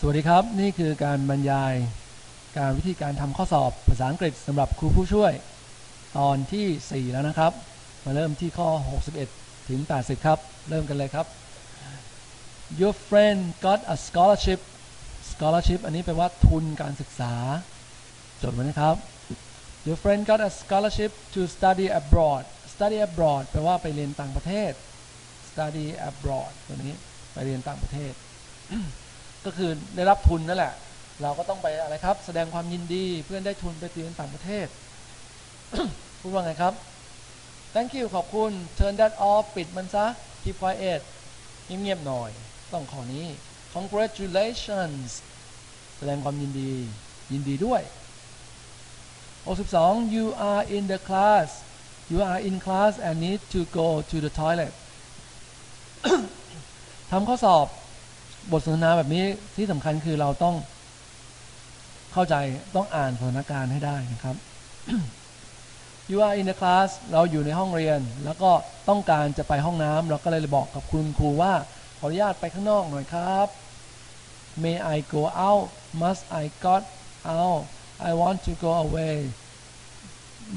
สวัสดีครับ นี่คือการบรรยายการวิธีการทำข้อสอบภาษาอังกฤษสำหรับครูผู้ช่วย ตอนที่ 4 แล้วนะครับ มาเริ่มที่ข้อ 61 ถึง 80 ครับ เริ่มกันเลยครับ Your friend got a scholarship scholarship อันนี้แปลว่าทุนการศึกษา จดไว้นะครับ Your friend got a scholarship to study abroad study abroad แปลว่าไปเรียนต่างประเทศ study abroad ตัวนี้ไปเรียนต่างประเทศ ก็คือได้รับทุนนั่นแหละ เราก็ต้องไปอะไรครับ แสดงความยินดีเพื่อนได้ทุนไปเรียนต่างประเทศ พูดว่าไงครับ thank you ขอบคุณ turn that off ปิดมันซะ keep quiet เงียบๆหน่อย ต้องขอนี้ congratulations แสดงความยินดี ยินดีด้วย62 you are in the class you are in class and need to go to the toilet ทำข้อสอบ บทสนทนาแบบนี้ที่สำคัญคือเราต้องเข้าใจต้องอ่านสถานการณ์ให้ได้นะครับ you are in the class เราอยู่ในห้องเรียน แล้วก็ต้องการจะไปห้องน้ำเราก็เลยบอกกับคุณครูว่าขออนุญาตไปข้างนอกหน่อยครับ may I go out must I got out I want to go away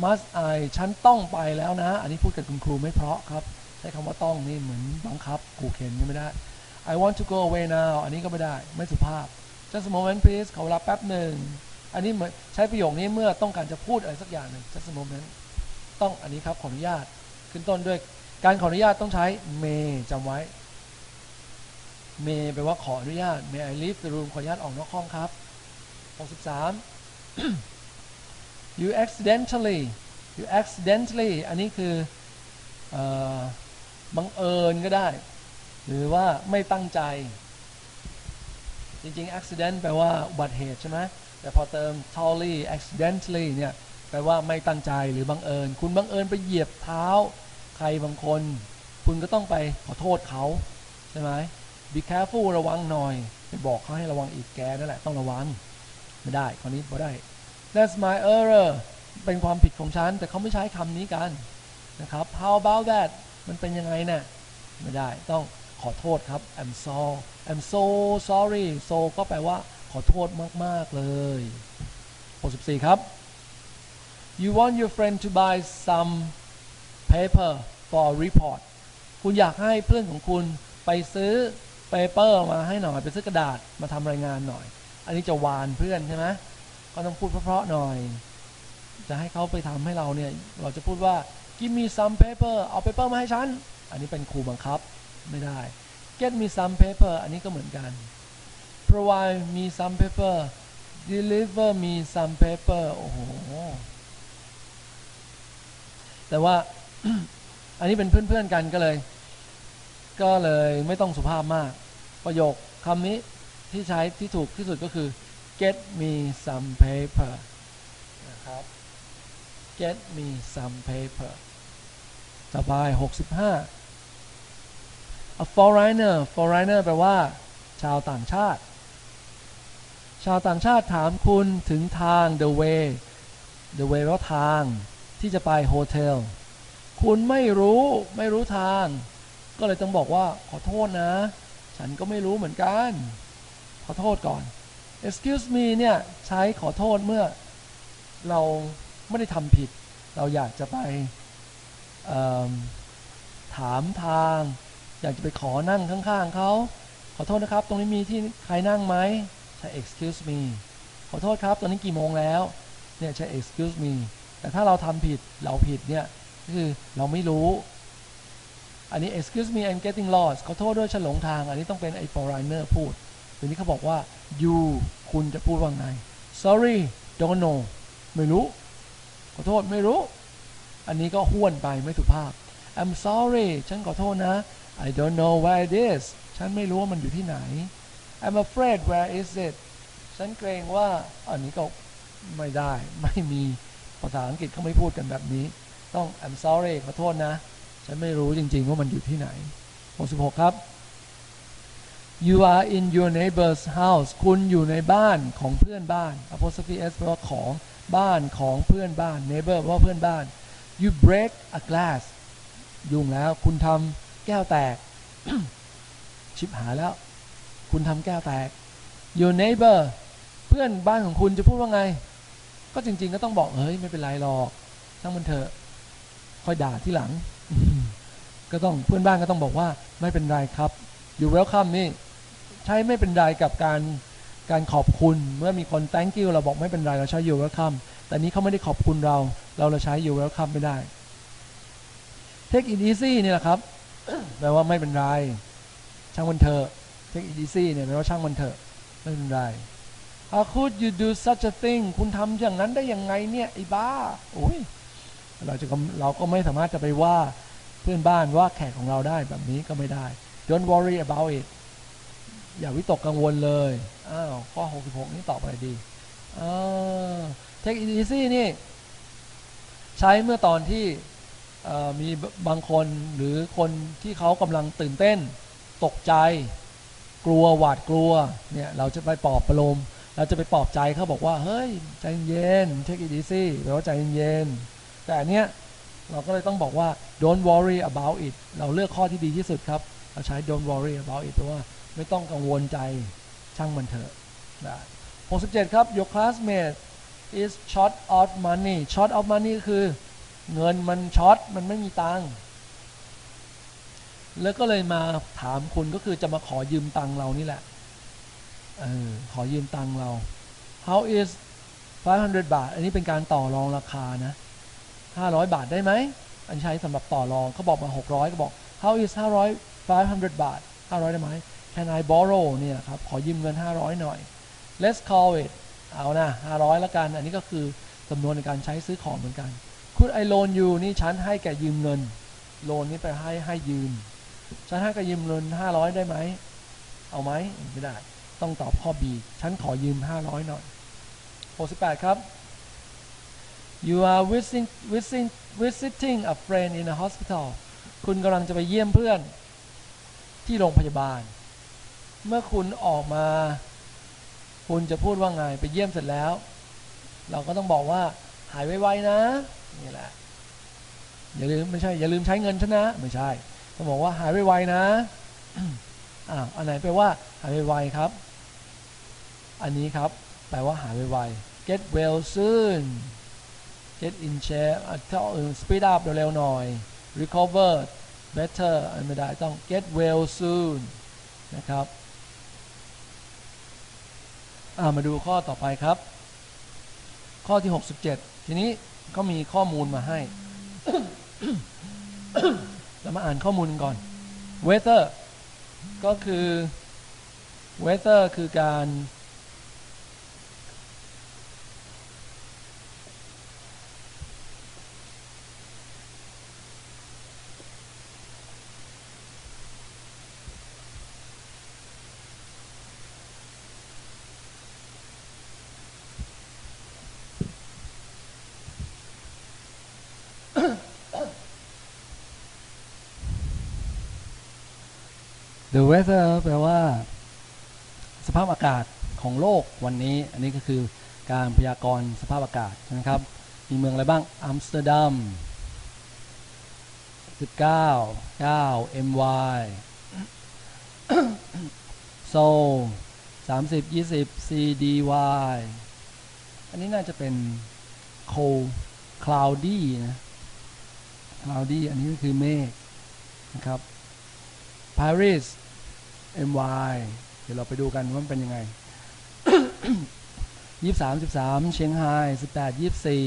must I ฉันต้องไปแล้วนะ อันนี้พูดกับคุณครูไม่เพราะครับ ใช้คำว่าต้องนี่เหมือนบังคับกูเข็นไม่ได้ I want to go away now อันนี้ก็ไม่ได้ไม่สุภาพ just a moment please ขอเวลาแป๊บหนึ่ง อันนี้เหมือนใช้ประโยคนี้เมื่อต้องการจะพูดอะไรสักอย่างหนึ่ง just a moment ต้องอันนี้ครับขออนุญาตขึ้นต้นด้วยการขออนุญาตต้องใช้ may จำไว้ may แปลว่าขออนุญาต may I leave the room ขออนุญาตออกนอกห้องครับ 63 you accidentally you accidentally อันนี้คือออบังเอิญก็ได้ หรือว่าไม่ตั้งใจ จริงๆ accident แปลว่าอุบัติเหตุใช่ไหมแต่พอเติม totally accidentally เนี่ยแปลว่าไม่ตั้งใจหรือบังเอิญ คุณบังเอิญไปเหยียบเท้า ใครบางคน คุณก็ต้องไปขอโทษเขาใช่ไหม be careful ระวังหน่อยไปบอกเขาให้ระวังอีกแกนั่นแหละต้องระวัง ไม่ได้ข้อนี้ไม่ได้ that's my error เป็นความผิดของฉัน แต่เขาไม่ใช้คำนี้กันนะครับ how about that มันเป็นยังไงเนะี่ยไม่ได้ต้อง ขอโทษครับ I'm so I'm so sorry so ก็แปลว่าขอโทษมาก ๆ เลย64ครับ you want your friend to buy some paper for a report คุณอยากให้เพื่อนของคุณไปซื้อเปเปอร์มาให้หน่อยไปซื้อกระดาษมาทำรายงานหน่อย อันนี้จะวานเพื่อนใช่ไหมก็ต้องพูดเพราะๆหน่อย จะให้เขาไปทำให้เราเนี่ย เราจะพูดว่า give me some paper เอาเปเปอร์มาให้ฉัน อันนี้เป็นครูบังคับ ไม่ได้ get me some paper อันนี้ก็เหมือนกัน provide me some paper deliver me some paper โอ้โห แต่ว่าอันนี้เป็นเพื่อนๆกันก็เลย ก็เลยไม่ต้องสุภาพมาก ประโยคคำนี้ที่ใช้ที่ถูกที่สุดก็คือ get me some paper นะครับ get me some paper ต่อไป65 a foreigner foreigner แปลว่า ชาวต่างชาติ ชาวต่างชาติถามคุณถึงทาง the way the way ว่าทางที่จะไปโฮเทล คุณไม่รู้ไม่รู้ทาง ก็เลยต้องบอกว่าขอโทษนะ ฉันก็ไม่รู้เหมือนกัน ขอโทษก่อน excuse me เนี่ย ใช้ขอโทษเมื่อ เราไม่ได้ทำผิด เราอยากจะไปถามทาง อยากจะไปขอนั่งข้างๆเขาขอโทษนะครับ ตรงนี้มีที่ใครนั่งไหมใช้ excuse me ขอโทษครับ ตอนนี้กี่โมงแล้วเนี่ยใช้ excuse me แต่ถ้าเราทำผิดเราผิดเนี่ยคือเราไม่รู้ อันนี้ excuse me I'm getting lost ขอโทษด้วยฉันหลงทาง อันนี้ต้องเป็นไอ้ foreigner พูดทีนี้เขาบอกว่า you คุณจะพูดว่าไง sorry don't know ไม่รู้ ขอโทษไม่รู้ อันนี้ก็ห้วนไปไม่สุภาพ I'm sorry ฉันขอโทษนะ I don't know where it is ฉันไม่รู้ว่ามันอยู่ที่ไหน I'm afraid where is it ฉันเกรงว่าอันนี้ก็ไม่ได้ไม่มีภาษาอังกฤษเขาไม่พูดกันแบบนี้ ต้อง I'm sorry ขอโทษนะ ฉันไม่รู้จริง ๆ ว่ามันอยู่ที่ไหน 66 ครับ you are in your neighbor's house คุณอยู่ในบ้านของเพื่อนบ้าน apostrophe s แปลว่าของบ้านของเพื่อนบ้าน neighbor แปลว่าเพื่อนบ้าน you break a glass ยุ่งแล้วคุณทำ แก้วแตก ชิบหายแล้ว คุณทำแก้วแตก your neighbor เพื่อนบ้านของคุณจะพูดว่าไง ก็จริง ๆ ก็ต้องบอกเฮ้ยไม่เป็นไรหรอกช่างมันเถอะค่อยด่าที่หลัง ก็ต้องเพื่อนบ้านก็ต้องบอกว่าไม่เป็นไรครับ you welcome นี่ใช้ไม่เป็นไรกับการการขอบคุณเมื่อมีคน thank you เราบอกไม่เป็นไรเราใช้ you welcome แต่นี้เขาไม่ได้ขอบคุณเรา เราเราใช้ you welcome ไม่ได้ take it easy นี่แหละครับ แปลว่าไม่เป็นไร ช่างมันเถอะ take it easy เนี่ยแปลว่าช่างมันเถอะ ไม่เป็นไร How could you do such a thing คุณทำอย่างนั้นได้ยังไงเนี่ยไอ้บ้าโอ้ยเราจะเราก็ไม่สามารถจะไปว่าเพื่อนบ้านว่าแขกของเราได้แบบนี้ก็ไม่ได้ Don't worry about it อย่าวิตกกังวลเลย อ้าว ข้อ 66 นี่ตอบอะไรดีอ่า take it easy นี่ ใช้เมื่อตอนที่ มีบางคนหรือคนที่เขากำลังตื่นเต้น ตกใจ กลัวหวาดกลัวเนี่ยเราจะไปปลอบประโลมเราจะไปปลอบใจเขาบอกว่า เฮ้ย ใจเย็น take it easy แปลว่าใจเย็น แต่อันเนี้ยเราก็เลยต้องบอกว่า don't worry about it เราเลือกข้อที่ดีที่สุดครับ เราใช้ don't worry about it เพราะว่าไม่ต้องกังวลใจช่างมันเถอะนะ67 ครับ your classmate is short of money short of money คือ เงินมันช็อตมันไม่มีตังค์แล้วก็เลยมาถามคุณก็คือจะมาขอยืมตังค์เรานี่แหละออขอยืมตังค์เรา how is 500 บาท อันนี้เป็นการต่อรองราคานะ 500 บาทได้ไหม อันใช้สำหรับต่อรองเขาบอกมา 600 ก็บอก how is 500 500 บาท 500 ได้ไหม can I borrow เนี่ยครับ ขอยืมเงิน 500 หน่อย let's call it เอานะ 500ล้วกัน อันนี้ก็คือจำนวนในการใช้ซื้อของเหมือนกัน could I loan you นี่ฉันให้แกยืมเงิน โลนนี่ไปให้ให้ยืม ฉันให้แกยืมเงิน500ได้ไหม เอาไหมไม่ได้ ต้องตอบข้อ B ฉันขอยืม500หน่อย68ครับ you are visiting visiting visiting a friend in a hospital คุณกำลังจะไปเยี่ยมเพื่อนที่โรงพยาบาล เมื่อคุณออกมา คุณจะพูดว่าไง ไปเยี่ยมเสร็จแล้ว เราก็ต้องบอกว่าหายไวๆนะ นี่แหละอย่าลืมไม่ใช่อย่าลืมใช้เงินฉันนะ ไม่ใช่ต้องบอกว่าหายไวๆนะอ้าวอันไหนแปลว่าหายไวๆครับ อันนี้ครับ แปลว่าหายไวๆ get well soon get in shape ถ้าอื่น speed up เร็วๆหน่อย recover better ไม่ได้ต้อง get well soon นะครับมาดูข้อต่อไปครับ ข้อที่ 67 ทีนี้ ก็มีข้อมูลมาให้ เรามาอ่านข้อมูลก่อน weather ก็คือ weather คือการ the weather แปลว่า สภาพอากาศของโลกวันนี้ อันนี้ก็คือการพยากรณ์สภาพอากาศนะครับ มีเมืองอะไรบ้างอัมสเตอร์ดัม19 9 my โซ30 20 cdy อันนี้น่าจะเป็น cold cloudy นะ cloudy อันนี้ก็คือเมฆนะครับ Paris my เดี๋ยวเราไปดูกันว่ามันเป็นยังไงยี่สามสิบสามเชียงไฮ้สิบแปดยี่สี่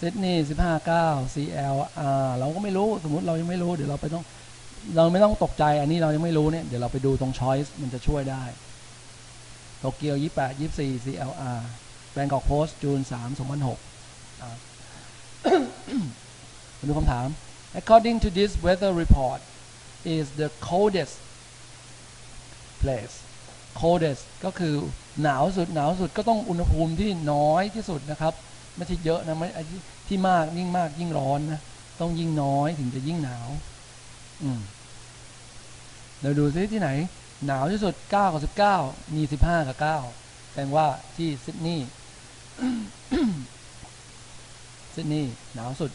ซิดนีย์สิบห้าเก้า CL R เราก็ไม่รู้สมมติเรายังไม่รู้เดี๋ยวเราไปต้องเราไม่ต้องตกใจอันนี้เรายังไม่รู้เนี่ยเดี๋ยวเราไปดูตรง choice มันจะช่วยได้โตเกียวยี่แปดยี่สี่ CLR แบงกอกโพสต์จูนสามสองพันหกมาดูคำถาม according to this weather report is the coldest place coldest ก็คือหนาวสุดหนาวสุดก็ต้องอุณหภูมิที่น้อยที่สุดนะครับ ไม่ใช่เยอะนะไม่ที่มากยิ่งมากยิ่งร้อนนะ ต้องยิ่งน้อยถึงจะยิ่งหนาว อืมเราดูซิที่ไหน หนาวที่สุด9กับ19 มี 15 กับ 9แสดงว่าที่ซิดนีย์ซิดนีย์หนาวสุด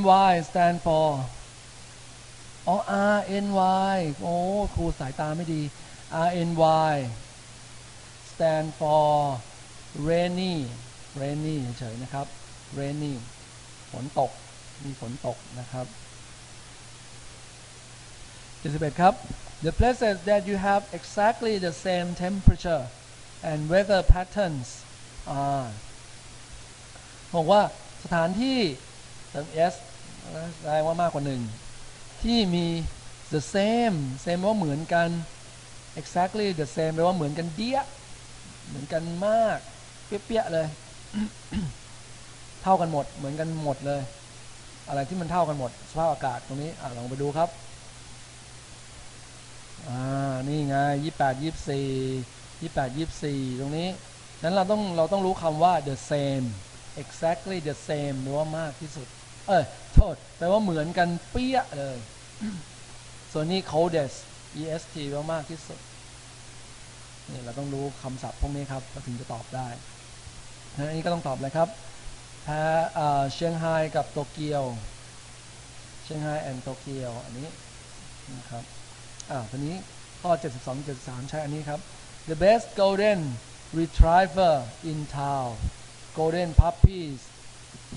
MY stand for อ๋อ R N Y โอ้ครูสายตาไม่ดี RNY stand for rainy rainy เฉยๆนะครับ rainy ฝนตก มีฝนตกนะครับ71ครับ the places that you have exactly the same temperature and weather patterns are บอกว่าสถานที่เติม s แสดงว่ามากกว่าหนึ่ง ที่มี the same same ว่าเหมือนกัน exactly the same แปลว่าเหมือนกันเดี้ยเหมือนกันมาก เปี้ยๆเลย เท่ากันหมด เหมือนกันหมดเลย อะไรที่มันเท่ากันหมด สภาพอากาศตรงนี้อลองไปดูครับอ่านี่ไงยี่แปดยี่สี่ยี่แปดยี่สี่ตรงนี้นั้นเราต้องเราต้องรู้คำว่า the same exactly the same หรือว่ามากที่สุด เอ้ยโทษแปลว่าเหมือนกันเปี้ยเลย ส่วนนี้ coldest est ว่ามากที่สุดนี่เราต้องรู้คำศัพท์พวกนี้ครับเราถึงจะตอบได้นะอันนี้ก็ต้องตอบเลยครับแพ้เชียงไฮ้กับโตเกียวเชียงไฮ้แอนโตเกียวอันนี้นะครับอ่าทีนี้ข้อ 72 73 ใช้อันนี้ครับ the best golden retriever in town golden puppies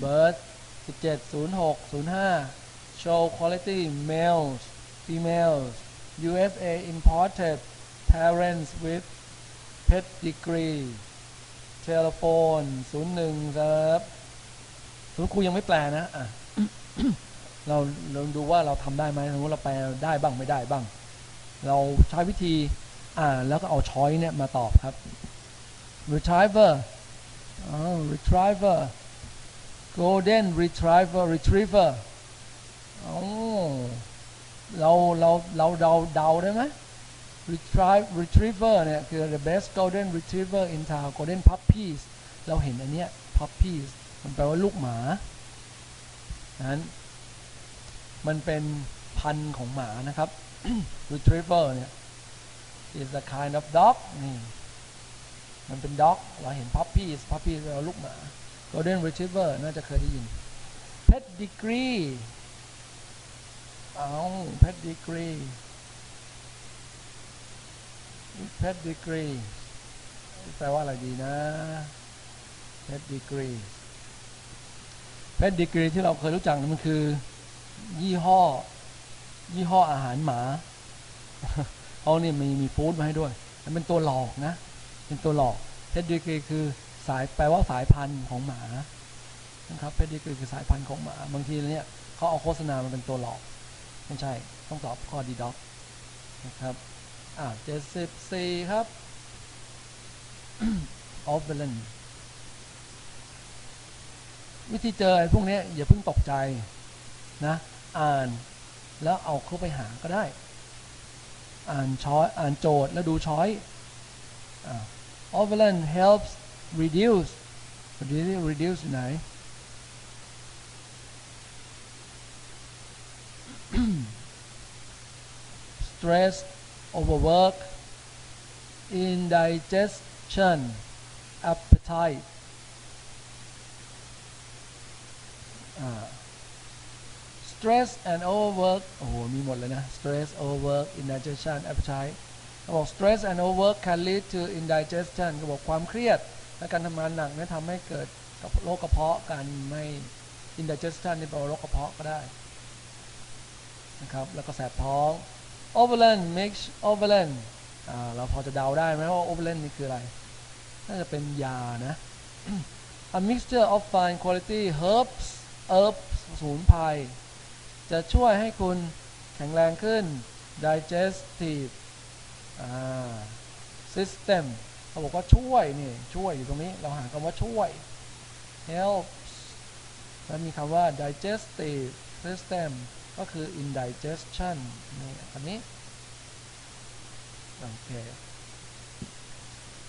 birth 17 06 05 show quality males females USA imported parents with pedigree telephone 01 ครับสมมติครูยังไม่แปลนะอะเราเราดูว่าเราทำได้ไหมสมมติเราแปลได้บ้างไม่ได้บ้าง เราใช้วิธีอ่านแล้วก็เอาช้อยเนี่ยมาตอบครับ retriever อ๋อ retriever golden retriever retriever อ๋อเราเราเราเดาเดาได้ไหม retrieve retriever เนี่ยคือ the best golden retriever in town golden puppies เราเห็นอันเนี้ย puppies มันแปลว่าลูกหมานั้นมันเป็นพันธุ์ของหมานะครับ retriever เนี่ย is a kind of dog นี่มันเป็น dog เราเห็น puppies puppies แปลว่าลูกหมา golden retriever น่าจะเคยได้ยิน pedigree เอา pedigree pedigree แปลว่าอะไรดีนะ pedigree pedigree ที่เราเคยรู้จักมันคือ ยี่ห้อ ยี่ห้ออาหารหมาเขาเนี่ยมีมีฟู้ดมาให้ด้วยมันเป็นตัวหลอกนะ เป็นตัวหลอก pedigree คือสายแปลว่าสายพันธุ์ของหมานะครับ pedigree คือสายพันธุ์ของหมา บางทีเนี่ยเขาเอาโฆษณามันเป็นตัวหลอก ไม่ใช่ต้องตอบข้อดีด็อกนะครับ อ่าเจ็ดสิบสี่ครับออฟเบลนวิธีเจอไอ้พวกนี้อย่าเพิ่งตกใจนะ อ่านแล้วเอาเข้าไปหาก็ได้ อ่านช้อยอ่านโจทย์แล้วดูช้อยออฟเบลน helps reduce reduce อยู่ไหน stress overwork indigestion appetite stress and overwork โอ้โหมีหมดเลยนะ stress overwork indigestion appetite เขาบอก stress and overwork can lead to indigestion เขาบอกความเครียด และการทำงานหนักเนี่ยทำให้เกิดกับโรคกระเพาะการไม่ indigestion นี่แปลว่าโรคกระเพาะก็ได้นะครับแล้วก็แสบท้อง overland mix overland อ่าเราพอจะเดาได้ไหมว่า overland นี่คืออะไร น่าจะเป็นยานะ a mixture of fine quality herbs herbs สมุนไพรจะช่วยให้คุณแข็งแรงขึ้น digestive อ่า system เขาบอกว่าช่วยนี่ช่วยอยู่ตรงนี้เราหาคำว่าช่วย helps แล้วมีคำว่า digestive system ก็คือ indigestion นี่อันนี้ โอเค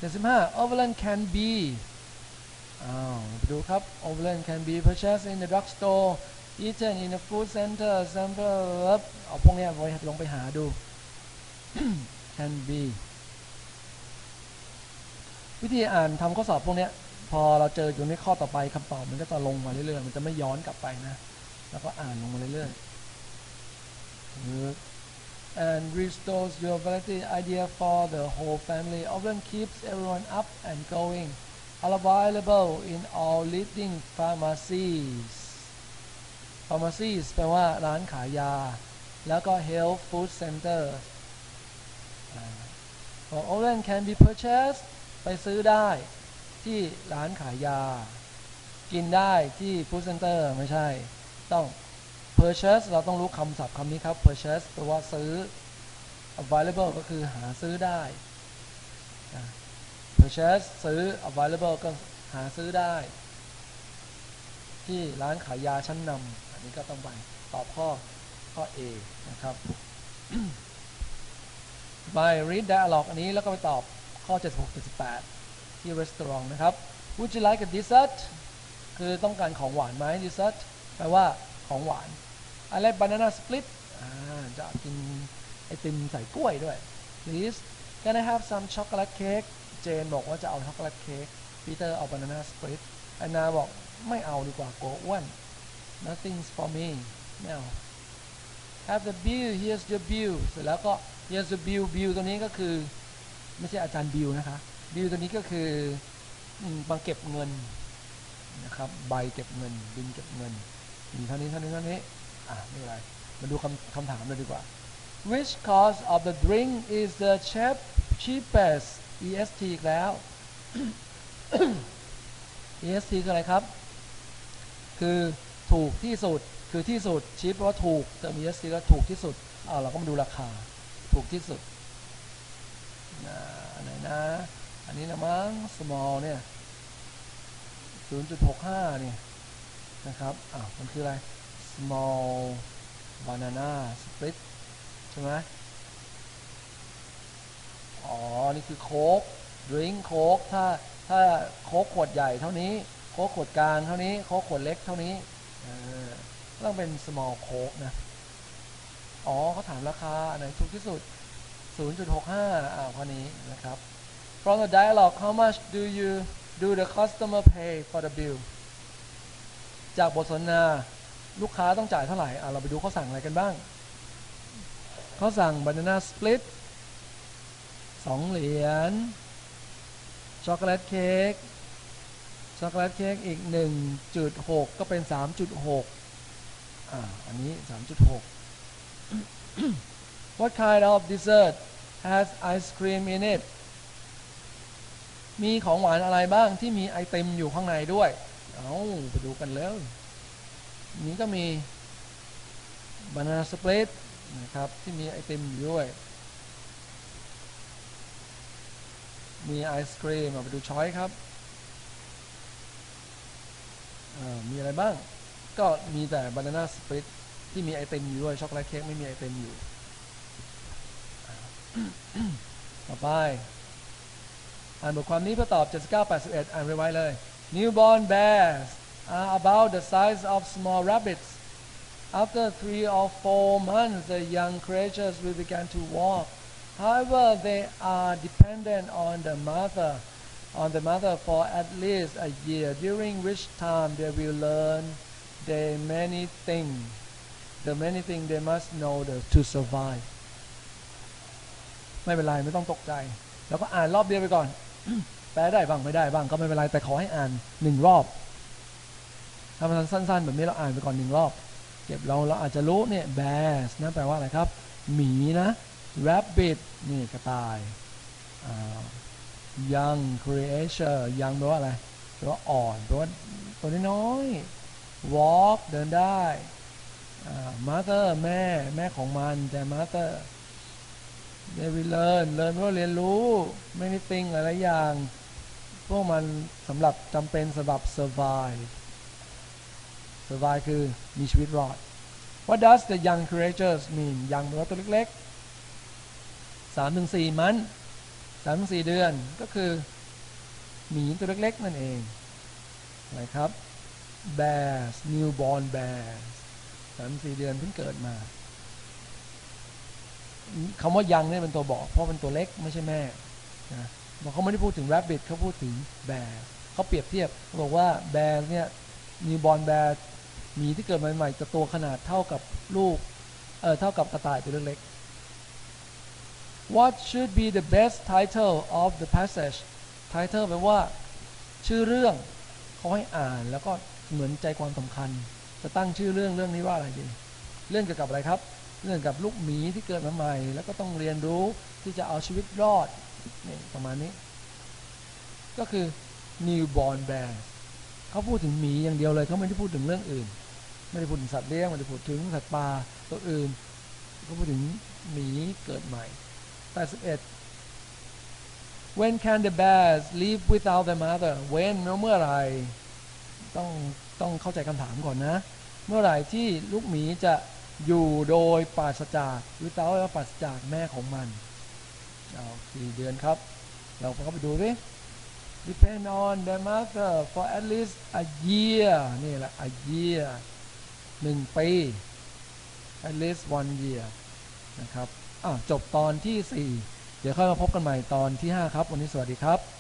75 overland can be อ้าวไปดูครับ overland can be purchased in the drugstore eaten in a food center sample เอาพวกนี้ไว้ลองไปหาดู can be วิธีอ่านทำข้อสอบพวกนี้พอเราเจออยู่ในข้อต่อไปคำตอบมันก็จะลงมาเรื่อยๆ มันจะไม่ย้อนกลับไปนะ แล้วก็อ่านลงมาเรื่อยๆ and restores your variety idea for the whole family often keeps everyone up and going are available in all leading pharmacies pharmacies แปลว่าร้านขายยา แล้วก็ health food center บอก often can be purchased ไปซื้อได้ที่ร้านขายยา กินได้ที่ food center ไม่ใช่ ต้อง purchase เราต้องรู้คำศัพท์คำนี้ครับ purchase แปลว่าซื้อ available ก็คือหาซื้อได้ purchase ซื้อ available ก็หาซื้อได้ ที่ร้านขายยาชั้นนำอันนี้ก็ต้องไปตอบข้อข้อ A นะครับไป read dialogue อันนี้แล้วก็ไปตอบข้อ 76 78 ที่ restaurant นะครับ Would you like a dessert คือต้องการของหวานไหม dessert แปลว่าของหวาน I like banana split อ่าจะกินไอติมใส่กล้วยด้วย Please can I have some chocolate cake เจนบอกว่าจะเอาช็อกโกแลตเค้กปีเตอร์เอา banana split แอนนาบอกไม่เอาดีกว่าโกอ้วน nothing's for me ไม่เอา have the bill here's your bill เสร็จแล้วก็ here's the bill bill ตัวนี้ก็คือ ไม่ใช่อาจารย์บิลนะคะบิลตัวนี้ก็คืออืมมาเก็บเงินนะครับใบเก็บเงินบินเก็บเงินมีเท่านี้เท่านี้เท่านี้ อะไม่เป็นไรมาดูคำคำถามเลยดีกว่า Which cost of the drink is the cheap cheapest EST อีกแล้ว EST คืออะไรครับ คือถูกที่สุดคือที่สุด cheap แปว่าถูกแต่ EST ก็ถูกที่สุดเอาเราก็มาดูราคา ถูกที่สุดนะอันไหนนะ อันนี้นะมั้ง small เนี่ย0.65เนี่ยนะครับอ่ามันคืออะไร small banana split ใช่ไหมอ๋อ นี่คือโค้กดริงโค้กถ้าถ้าโค้กขวดใหญ่เท่านี้ โค้กขวดกลางเท่านี้ โค้กขวดเล็กเท่านี้ต้องเป็น small โค้กนะ อ๋อเขาถามราคาอันไหนถูกที่สุด 0.65 อ่าข้อนี้นะครับ From the dialogue how much do you do the customer pay for the bill จากบทสนทนา ลูกค้าต้องจ่ายเท่าไหร่อ่าเราไปดูเขาสั่งอะไรกันบ้างเขาสั่ง banana split สองเหรียญช็อกโกแลตเค้กช็อกโกแลตเค้กอีก 1.6 ก็เป็น 3.6 อ่า อันนี้ 3.6 What kind of dessert has ice cream in it มีของหวานอะไรบ้างที่มีไอติมอยู่ข้างในด้วย เอาไปดูกันแล้ว นี้ก็มี banana split นะครับ ที่มีไอติมอยู่ด้วย มีไอศครีมมาไปดูช้อยครับมีอะไรบ้าง ก็มีแต่ banana split ที่มีไอติมอยู่ด้วยช็อกโกแลตเค้กไม่มีไอติมอยู่ ต่อไป อ่านบทความนี้เพื่อตอบ 7981 อ่านไว้เลย Newborn bears are about the size of small rabbits. After three or four months, the young creatures will begin to walk. However, they are dependent on the mother, on the mother for at least a year, during which time they will learn the many things, the many things they must know the, to survive. ไม่เป็นไร ไม่ต้องตกใจ แล้วก็อ่านรอบเดียวไปก่อน แปลได้บ้างไม่ได้บ้างก็ไม่เป็นไร แต่ขอให้อ่านหนึ่งรอบ ถ้ามันสั้นๆ แบบนี้เราอ่านไปก่อนหนึ่งรอบ เก็บเราเราอาจจะรู้เนี่ย bears นะแปลว่าอะไรครับ หมีนะ rabbit นี่กระต่าย young creature young แปลว่าอะไรแปลว่าอ่อนแปลว่าตัวน้อย walk เดินได้ mother แม่แม่ของมันแต่ mother they will learn learn แปลว่าเรียนรู้ many things หลายๆอย่าง พวกมันสำหรับจำเป็นสำหรับ survive survive คือมีชีวิตรอด What does the young creatures mean young แปลว่าตัวเล็กๆสามถึงสี่มันสามถึงสี่เดือนก็คือหมีตัวเล็กๆนั่นเองอะไรครับ bears newborn bears สามสี่เดือนเพิ่งเกิดมาคำว่ายังเนี่ยเป็นตัวบอก เพราะเป็นตัวเล็กไม่ใช่แม่นะเขาไม่ได้พูดถึง rabbit เขาพูดถึง bear เขาเปรียบเทียบบอกว่า bear เนี่ย newborn bear หมีที่เกิดใหม่ๆจะตัวขนาดเท่ากับลูกเออเท่ากับกระต่ายตัวเล็ก what should be the best title of the passage title แปลว่า ชื่อเรื่องเขาให้อ่านแล้วก็เหมือนใจความสำคัญ จะตั้งชื่อเรื่องเรื่องนี้ว่าอะไรดี เรื่องเกี่ยวกับอะไรครับ เรื่องเกี่ยวกับลูกหมีที่เกิดมาใหม่ แล้วก็ต้องเรียนรู้ที่จะเอาชีวิตรอดนี่ประมาณนี้ ก็คือ newborn bear เขาพูดถึงหมีอย่างเดียวเลยเขาไม่ได้พูดถึงเรื่องอื่น ไม่ได้พูดถึงสัตว์เลี้ยงไม่ได้พูดถึงสัตว์ป่าตัวอื่นเขาพูดถึงหมีเกิดใหม่81 when can the bears live without their mother when เมื่อไรต้องต้องเข้าใจคำถามก่อนนะ เมื่อไหร่ที่ลูกหมีจะอยู่โดยปราศจาก without แปลว่าปราศจากแม่ของมันเอากี่เดือนครับ เราเข้าไปดูดิ depend on their mother for at least a year นี่แหละ a year หนึ่งปี at least one year นะครับอะจบตอนที่ 4 เดี๋ยวค่อยมาพบกันใหม่ตอนที่ 5 ครับ วันนี้สวัสดีครับ